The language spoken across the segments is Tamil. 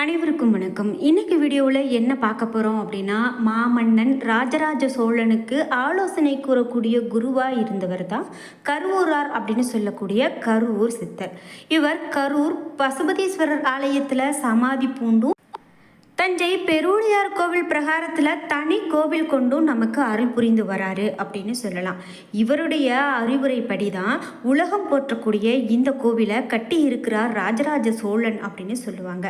அனைவருக்கும் வணக்கம். இன்னைக்கு வீடியோவில் என்ன பார்க்க போகிறோம் அப்படின்னா மாமன்னன் ராஜராஜ சோழனுக்கு ஆலோசனை கூறக்கூடிய குருவாக இருந்தவர் தான் கருவூரார் அப்படின்னு சொல்லக்கூடிய கருவூர் சித்தர். இவர் கரூர் பசுபதீஸ்வரர் ஆலயத்தில் சமாதி பூண்டும் தஞ்சை பெருவுடையார் கோவில் பிரகாரத்தில் தனி கோவில் கொண்டும் நமக்கு அருள் புரிந்து வராரு அப்படின்னு சொல்லலாம். இவருடைய அறிவுரைப்படி தான் உலகம் போற்றக்கூடிய இந்த கோவிலை கட்டி இருக்கிறார் ராஜராஜ சோழன் அப்படின்னு சொல்லுவாங்க.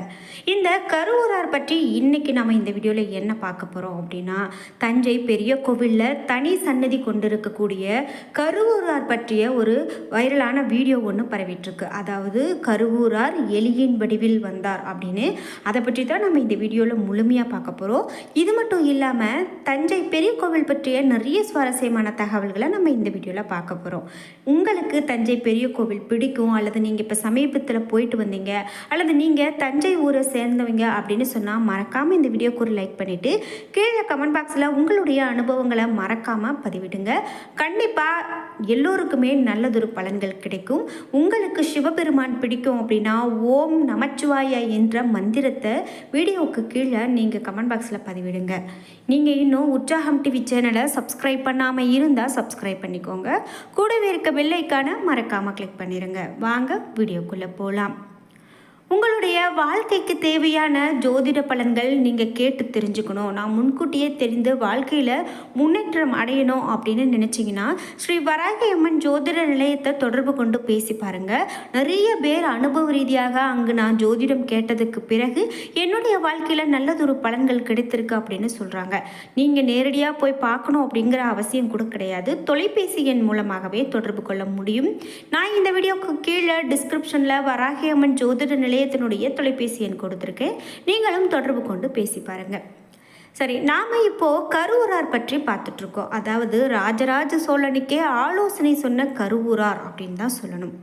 இந்த கருவூரார் பற்றி இன்னைக்கு நம்ம இந்த வீடியோவில் என்ன பார்க்க போகிறோம் அப்படின்னா தஞ்சை பெரிய கோவிலில் தனி சன்னதி கொண்டிருக்கக்கூடிய கருவூரார் பற்றிய ஒரு வைரலான வீடியோ ஒன்று பரவிட்டுருக்கு. அதாவது கருவூரார் எலியின் வடிவில் வந்தார் அப்படின்னு. அதை பற்றி தான் நம்ம இந்த வீடியோ வீடியோவில் முழுமையாக பார்க்க போகிறோம் இது மட்டும் இல்லாமல் தஞ்சை பெரிய கோவில் பற்றிய நிறைய சுவாரஸ்யமான தகவல்களை நம்ம இந்த வீடியோவில் பார்க்க போகிறோம் உங்களுக்கு தஞ்சை பெரிய கோவில் பிடிக்கும் அல்லது நீங்கள் இப்போ சமீபத்தில் போயிட்டு வந்தீங்க அல்லது நீங்கள் தஞ்சை ஊரை சேர்ந்தவங்க அப்படின்னு சொன்னால் மறக்காமல் இந்த வீடியோக்கு ஒரு லைக் பண்ணிவிட்டு கீழே கமெண்ட் பாக்ஸில் உங்களுடைய அனுபவங்களை மறக்காமல் பதிவிடுங்க. கண்டிப்பாக எல்லோருக்குமே நல்லதொரு பலன்கள் கிடைக்கும். உங்களுக்கு சிவபெருமான் பிடிக்கும் அப்படின்னா ஓம் நமச்சிவாய என்ற மந்திரத்தை வீடியோவுக்கு கீழே நீங்கள் கமெண்ட் பாக்ஸில் பதிவிடுங்க. நீங்கள் இன்னும் உற்சாகம் டிவி சேனலை சப்ஸ்கிரைப் பண்ணாமல் இருந்தால் சப்ஸ்கிரைப் பண்ணிக்கோங்க. கூடவே இருக்க பெல்லைக்கான மறக்காமல் கிளிக் பண்ணிடுங்க வாங்க வீடியோக்குள்ளே போகலாம் உங்களுடைய வாழ்க்கைக்கு தேவையான ஜோதிட பலன்கள் நீங்கள் கேட்டு தெரிஞ்சுக்கணும். நான் முன்கூட்டியே தெரிந்து வாழ்க்கையில் முன்னேற்றம் அடையணும் அப்படின்னு நினச்சிங்கன்னா ஸ்ரீ வராகி அம்மன் ஜோதிட நிலையத்தை தொடர்பு கொண்டு பேசி பாருங்கள் நிறைய பேர் அனுபவ ரீதியாக அங்கு நான் ஜோதிடம் கேட்டதுக்கு பிறகு என்னுடைய வாழ்க்கையில் நல்லதொரு பலன்கள் கிடைத்திருக்கு அப்படின்னு சொல்கிறாங்க நீங்கள் நேரடியாக போய் பார்க்கணும் அப்படிங்கிற அவசியம் கூட கிடையாது. தொலைபேசி எண் மூலமாகவே தொடர்பு கொள்ள முடியும். நான் இந்த வீடியோக்கு கீழே டிஸ்கிரிப்ஷனில் வராகி அம்மன் ஜோதிட நிலையத்தினுடைய தொலைபேசி எண் கொடுத்துருக்கேன் நீங்களும் தொடர்பு கொண்டு பேசி பாருங்கள் சரி நாம் இப்போது கருவூரார் பற்றி பார்த்துட்ருக்கோம். அதாவது ராஜராஜ சோழனுக்கே ஆலோசனை சொன்ன கருவூரார் அப்படின்னு தான் சொல்லணும்.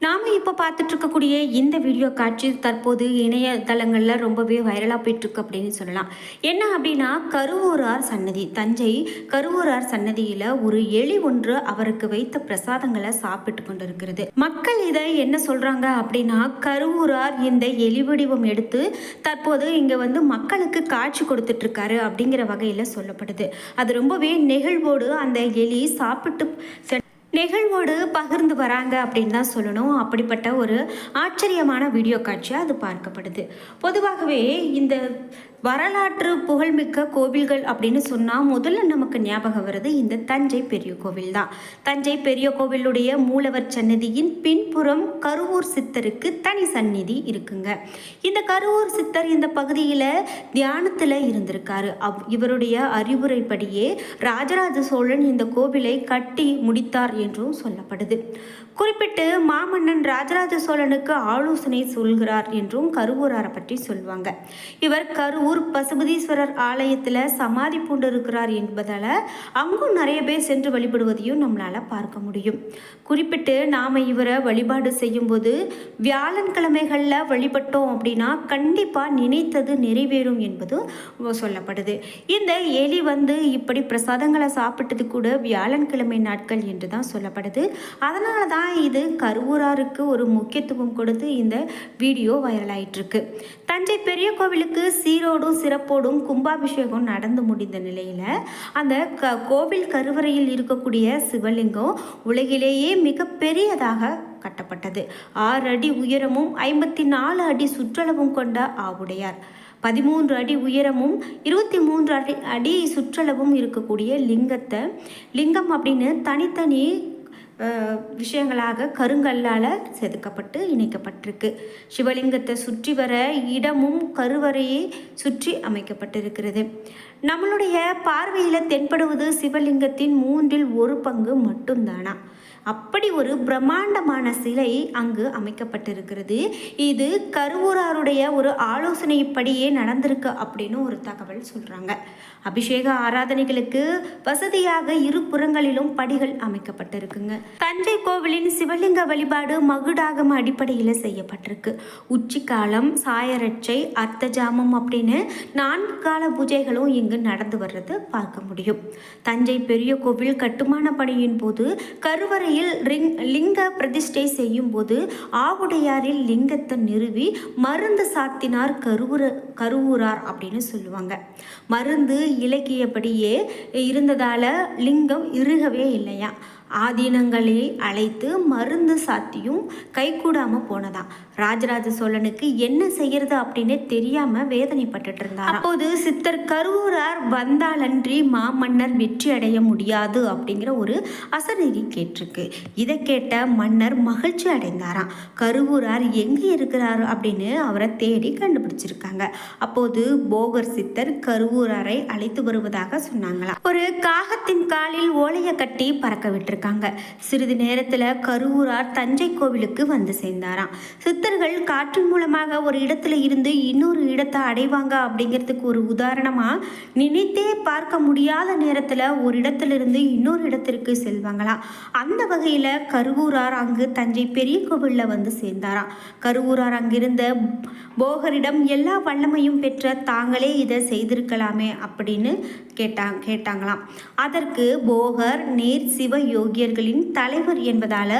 நாம் இப்போ பார்த்துட்டு இருக்கக்கூடிய இந்த வீடியோ காட்சி தற்போது இணையதளங்களில் ரொம்பவே வைரலாக போயிட்டுருக்கு அப்படின்னு சொல்லலாம். என்ன அப்படின்னா கருவூரார் சன்னதி தஞ்சை கருவூரார் சன்னதியில் ஒரு எலி ஒன்று அவருக்கு வைத்த பிரசாதங்களை சாப்பிட்டு கொண்டு இருக்கிறது மக்கள் இதை என்ன சொல்கிறாங்க அப்படின்னா கருவூரார் இந்த எலி வடிவம் எடுத்து தற்போது இங்கே வந்து மக்களுக்கு காட்சி கொடுத்துட்டு இருக்காரு அப்படிங்கிற வகையில் சொல்லப்படுது. அது ரொம்பவே நெகிழ்வோடு அந்த எலி சாப்பிட்டு செ- நிகழ்வோடு பகிர்ந்து வராங்க அப்படின்னு தான் சொல்லணும். அப்படிப்பட்ட ஒரு ஆச்சரியமான வீடியோ காட்சியாக அது பார்க்கப்படுது. பொதுவாகவே இந்த வரலாற்று புகழ்மிக்க கோவில்கள் அப்படின்னு சொன்னால் முதல்ல நமக்கு ஞாபகம் வருது இந்த தஞ்சை பெரிய கோவில் தான். தஞ்சை பெரிய கோவிலுடைய மூலவர் சன்னதியின் பின்புறம் கருவூர் சித்தருக்கு தனி சந்நிதி இருக்குங்க. இந்த கருவூர் சித்தர் இந்த பகுதியில் தியானத்தில் இருந்திருக்காரு. அவ் இவருடைய அறிவுரைப்படியே ராஜராஜ சோழன் இந்த கோவிலை கட்டி முடித்தார் என்றும் சொல்லப்படுது. குறிப்பிட்டு மாமன்னன் ராஜராஜ சோழனுக்கு ஆலோசனை சொல்கிறார் என்றும் கருவூராரை பற்றி சொல்லுவாங்க இவர் கருவூர் ஊர் பசுபதீஸ்வரர் ஆலயத்தில் சமாதி பூண்டு இருக்கிறார் என்பதால் அங்கும் நிறைய பேர் சென்று வழிபடுவதையும் நம்மளால் பார்க்க முடியும். குறிப்பிட்டு நாம் இவரை வழிபாடு செய்யும்போது வியாழன்கிழமைகளில் வழிபட்டோம் அப்படின்னா கண்டிப்பாக நினைத்தது நிறைவேறும் என்பது சொல்லப்படுது. இந்த எலி வந்து இப்படி பிரசாதங்களை சாப்பிட்டது கூட வியாழன்கிழமை நாட்கள் என்று தான் சொல்லப்படுது. அதனால தான் இது கருவூராருக்கு ஒரு முக்கியத்துவம் கொடுத்து இந்த வீடியோ வைரலாயிட்டிருக்கு தஞ்சை பெரிய கோவிலுக்கு சீரோடும் சிறப்போடும் கும்பாபிஷேகம் நடந்து முடிந்த நிலையில் அந்த க கோவில் கருவறையில் இருக்கக்கூடிய சிவலிங்கம் உலகிலேயே மிகப்பெரியதாக கட்டப்பட்டது. ஆறு அடி உயரமும் ஐம்பத்தி நாலு அடி சுற்றளவும் கொண்ட ஆவுடையார். பதிமூன்று அடி உயரமும் இருபத்தி மூன்று அடி அடி சுற்றளவும் இருக்கக்கூடிய லிங்கத்தை லிங்கம் அப்படின்னு தனித்தனி விஷயங்களாக கருங்கல்லால் செதுக்கப்பட்டு இணைக்கப்பட்டிருக்கு. சிவலிங்கத்தை சுற்றி வர இடமும் கருவறையை சுற்றி அமைக்கப்பட்டிருக்கிறது. நம்மளுடைய பார்வையில் தென்படுவது சிவலிங்கத்தின் மூன்றில் ஒரு பங்கு மட்டும்தானா? அப்படி ஒரு பிரம்மாண்டமான சிலை அங்கு அமைக்கப்பட்டிருக்கிறது. இது கருவூராருடைய ஒரு ஆலோசனைப்படியே நடந்திருக்கு அப்படின்னு ஒரு தகவல் சொல்கிறாங்க அபிஷேக ஆராதனைகளுக்கு வசதியாக இரு புறங்களிலும் படிகள் அமைக்கப்பட்டிருக்குங்க. தஞ்சை கோவிலின் சிவலிங்க வழிபாடு மகுடாகம அடிப்படையில் செய்யப்பட்டிருக்கு. உச்சிக்காலம் சாயரட்சை அர்த்தஜாமம் அப்படின்னு நான்கு கால பூஜைகளும் இங்கு நடந்து வர்றது பார்க்க முடியும். தஞ்சை பெரிய கோவில் கட்டுமான பணியின் போது கருவறை கருவறையில் ரிங் லிங்க பிரதிஷ்டை செய்யும்போது ஆவுடையாரில் லிங்கத்தை நிறுவி மருந்து சாத்தினார் கருவுர கருவூரார் அப்படின்னு சொல்லுவாங்க. மருந்து இலக்கியபடியே இருந்ததால் லிங்கம் இறுகவே இல்லையா? ஆதீனங்களை அழைத்து மருந்து சாத்தியும் கைகூடாமல் போனதாம். ராஜராஜ சோழனுக்கு என்ன செய்யறது அப்படின்னு தெரியாம வேதனைப்பட்டு இருந்தார் அப்போது சித்தர் கருவூரார் வந்தாலன்றி மாமன்னர் வெற்றி அடைய முடியாது அப்படிங்கிற ஒரு அசநெறி கேட்டிருக்கு. இதை கேட்ட மன்னர் மகிழ்ச்சி அடைந்தாராம். கருவூரார் எங்க இருக்கிறார் அப்படின்னு அவரை தேடி கண்டுபிடிச்சிருக்காங்க. அப்போது போகர் சித்தர் கருவூராரை அழைத்து வருவதாக சொன்னாங்களாம். ஒரு காகத்தின் காலில் ஓலையை கட்டி பறக்க இருக்காங்க. சிறிது நேரத்தில் கருவூரார் தஞ்சை கோவிலுக்கு வந்து சேர்ந்தாராம். சித்தர்கள் காற்றின் மூலமாக ஒரு இடத்துல இருந்து இன்னொரு இடத்தை அடைவாங்க அப்படிங்கிறதுக்கு ஒரு உதாரணமாக நினைத்தே பார்க்க முடியாத நேரத்தில் ஒரு இடத்துலேருந்து இன்னொரு இடத்திற்கு செல்வாங்களாம். அந்த வகையில் கருவூரார் அங்கு தஞ்சை பெரிய கோவிலில் வந்து சேர்ந்தாராம். கருவூரார் அங்கிருந்த போகரிடம் எல்லா வல்லமையும் பெற்ற தாங்களே இதை செய்திருக்கலாமே அப்படின்னு கேட்டாங்க கேட்டாங்களாம். அதற்கு போகர் நேர் சிவ யோகியர்களின் தலைவர் என்பதால்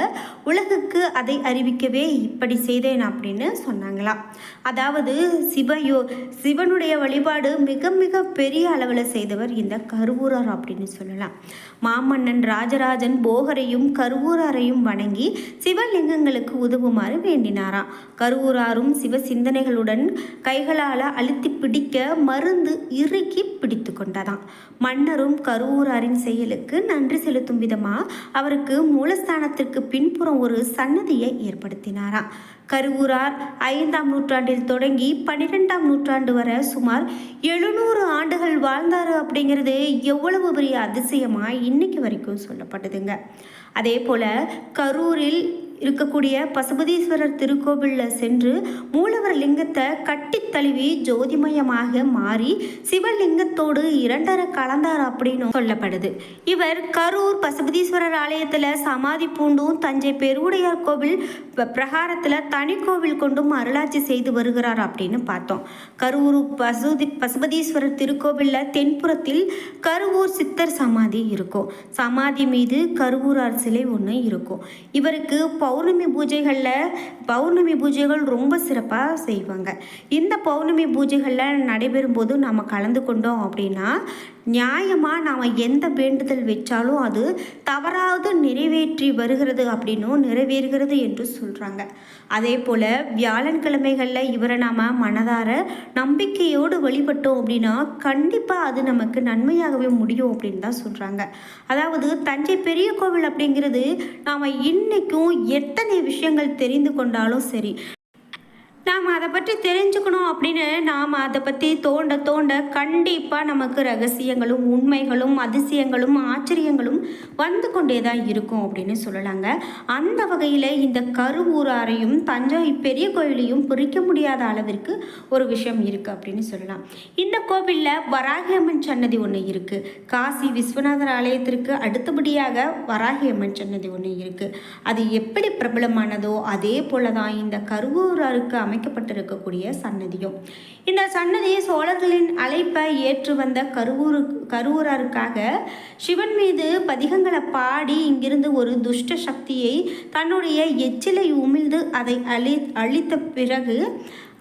உலகுக்கு அதை அறிவிக்கவே இப்படி செய்தேன் அப்படின்னு சொன்னாங்களாம். அதாவது சிவயோ சிவனுடைய வழிபாடு மிக மிக பெரிய அளவில் செய்தவர் இந்த கருவூரார் அப்படின்னு சொல்லலாம். மாமன்னன் ராஜராஜன் போகரையும் கருவூராரையும் வணங்கி சிவலிங்கங்களுக்கு உதவுமாறு வேண்டினாராம். கருவூராரும் சிவ சிந்தனைகளுடன் கைகளால் அழுத்தி பிடிக்க மருந்து இறுக்கி பிடித்து கொண்டதாம். மன்னரும் கருவூராரின் செயலுக்கு நன்றி செலுத்தும் விதமாக அவருக்கு மூலஸ்தானத்திற்கு பின்புறம் ஒரு சன்னதியை ஏற்படுத்தினாராம். கருவூரார் ஐந்தாம் நூற்றாண்டில் தொடங்கி பன்னிரெண்டாம் நூற்றாண்டு வரை சுமார் எழுநூறு ஆண்டுகள் வாழ்ந்தார் அப்படிங்கிறது எவ்வளவு பெரிய அதிசயமாக இன்னைக்கு வரைக்கும் சொல்லப்படுதுங்க அதே போல் கரூரில் இருக்கக்கூடிய பசுபதீஸ்வரர் திருக்கோவிலில் சென்று மூலவர் லிங்கத்தை கட்டி தழுவி ஜோதிமயமாக மாறி சிவலிங்கத்தோடு இரண்டரை கலந்தார் அப்படின்னு சொல்லப்படுது. இவர் கரூர் பசுபதீஸ்வரர் ஆலயத்தில் சமாதி பூண்டும் தஞ்சை பெருவுடையார் கோவில் பிரகாரத்தில் தனி கோவில் கொண்டும் அருளாட்சி செய்து வருகிறார் அப்படின்னு பார்த்தோம். கரூர் பசுதி பசுபதீஸ்வரர் திருக்கோவிலில் தென்புறத்தில் கருவூர் சித்தர் சமாதி இருக்கும். சமாதி மீது கருவூரார் சிலை ஒன்று இருக்கும். இவருக்கு பௌர்ணமி பூஜைகளில் பௌர்ணமி பூஜைகள் ரொம்ப சிறப்பாக செய்வாங்க. இந்த பௌர்ணமி பூஜைகளில் நடைபெறும்போது நம்ம கலந்து கொண்டோம் அப்படின்னா நியாயமாக நாம் எந்த வேண்டுதல் வச்சாலும் அது தவறாவது நிறைவேற்றி வருகிறது அப்படின்னும் நிறைவேறுகிறது என்று சொல்கிறாங்க அதே போல் வியாழன்கிழமைகளில் இவரை நாம் மனதார நம்பிக்கையோடு வழிபட்டோம் அப்படின்னா கண்டிப்பாக அது நமக்கு நன்மையாகவே முடியும் அப்படின்னு தான் சொல்கிறாங்க அதாவது தஞ்சை பெரிய கோவில் அப்படிங்கிறது நாம் இன்றைக்கும் எத்தனை விஷயங்கள் தெரிந்து கொண்டாலும் சரி நாம் அதை பற்றி தெரிஞ்சுக்கணும் அப்படின்னு நாம் அதை பற்றி தோண்ட தோண்ட கண்டிப்பாக நமக்கு ரகசியங்களும் உண்மைகளும் அதிசயங்களும் ஆச்சரியங்களும் வந்து கொண்டே தான் இருக்கும் அப்படின்னு சொல்லலாங்க. அந்த வகையில் இந்த கருவூராரையும் தஞ்சை பெரிய கோயிலையும் பிரிக்க முடியாத அளவிற்கு ஒரு விஷயம் இருக்குது அப்படின்னு சொல்லலாம். இந்த கோவிலில் வராகியம்மன் சன்னதி ஒன்று இருக்குது காசி விஸ்வநாதர் ஆலயத்திற்கு அடுத்தபடியாக வராகியம்மன் சன்னதி ஒன்று இருக்குது அது எப்படி பிரபலமானதோ அதே போல தான் இந்த கருவூராருக்கு அமைக்கப்பட்டிருக்கக்கூடிய சன்னதியும். இந்த சன்னதி சோழர்களின் அழைப்பை ஏற்று வந்த கருவூரு கருவூராருக்காக சிவன் மீது பதிகங்களை பாடி இங்கிருந்து ஒரு துஷ்ட சக்தியை தன்னுடைய எச்சிலை உமிழ்ந்து அதை அழி அழித்த பிறகு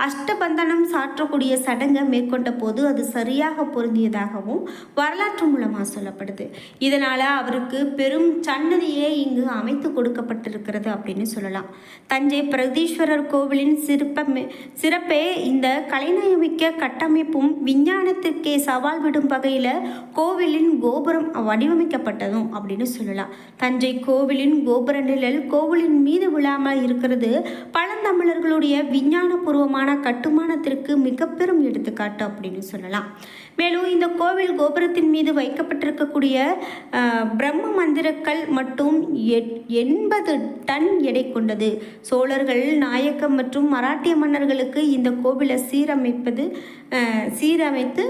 அஷ்டபந்தனம் சாற்றக்கூடிய சடங்கை மேற்கொண்ட போது அது சரியாக பொருந்தியதாகவும் வரலாற்று மூலமாக சொல்லப்படுது. இதனால் அவருக்கு பெரும் சன்னதியே இங்கு அமைத்து கொடுக்கப்பட்டிருக்கிறது அப்படின்னு சொல்லலாம். தஞ்சை பிரகதீஸ்வரர் கோவிலின் சிற்பமே சிறப்பே இந்த கலைநயமிக்க கட்டமைப்பும் விஞ்ஞானத்திற்கே சவால் விடும் வகையில் கோவிலின் கோபுரம் வடிவமைக்கப்பட்டதும் அப்படின்னு சொல்லலாம். தஞ்சை கோவிலின் கோபுர நிழல் கோவிலின் மீது விழாமல் இருக்கிறது பழந்தமிழர்களுடைய விஞ்ஞானபூர்வமான கட்டுமானத்திற்கு மிக பெரும் எடுத்துக்காட்டு அப்படின்னு சொல்லலாம். மேலும் இந்த கோவில் கோபுரத்தின் மீது வைக்கப்பட்டிருக்கக்கூடிய பிரம்ம மந்திரக்கல் மட்டும் எட்- எண்பது டன் எடை கொண்டது. சோழர்கள் நாயக்கம் மற்றும் மராட்டிய மன்னர்களுக்கு இந்த கோவிலை சீரமைப்பது சீரமைத்து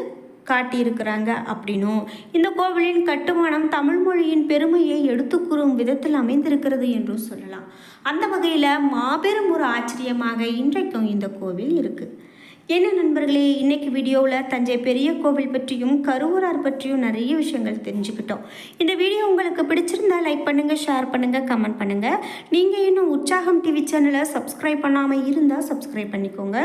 காட்டியிருக்கிறாங்க அப்படின்னும். இந்த கோவிலின் கட்டுமானம் தமிழ் மொழியின் பெருமையை எடுத்துக்கூறும் விதத்தில் அமைந்திருக்கிறது என்றும் சொல்லலாம். அந்த வகையில் மாபெரும் ஒரு ஆச்சரியமாக இன்றைக்கும் இந்த கோவில் இருக்குது என்ன நண்பர்களே இன்னைக்கு வீடியோவில் தஞ்சை பெரிய கோவில் பற்றியும் கருவூரார் பற்றியும் நிறைய விஷயங்கள் தெரிஞ்சுக்கிட்டோம். இந்த வீடியோ உங்களுக்கு பிடிச்சிருந்தா லைக் பண்ணுங்கள் ஷேர் பண்ணுங்கள் கமெண்ட் பண்ணுங்கள் நீங்கள் இன்னும் உற்சாகம் டிவி சேனலை சப்ஸ்கிரைப் பண்ணாமல் இருந்தால் சப்ஸ்கிரைப் பண்ணிக்கோங்க.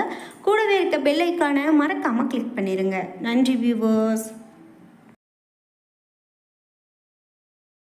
கூடவே இருக்க பெல் ஐக்கானை மறக்காமல் கிளிக் பண்ணிடுங்க நன்றி வியூவர்ஸ்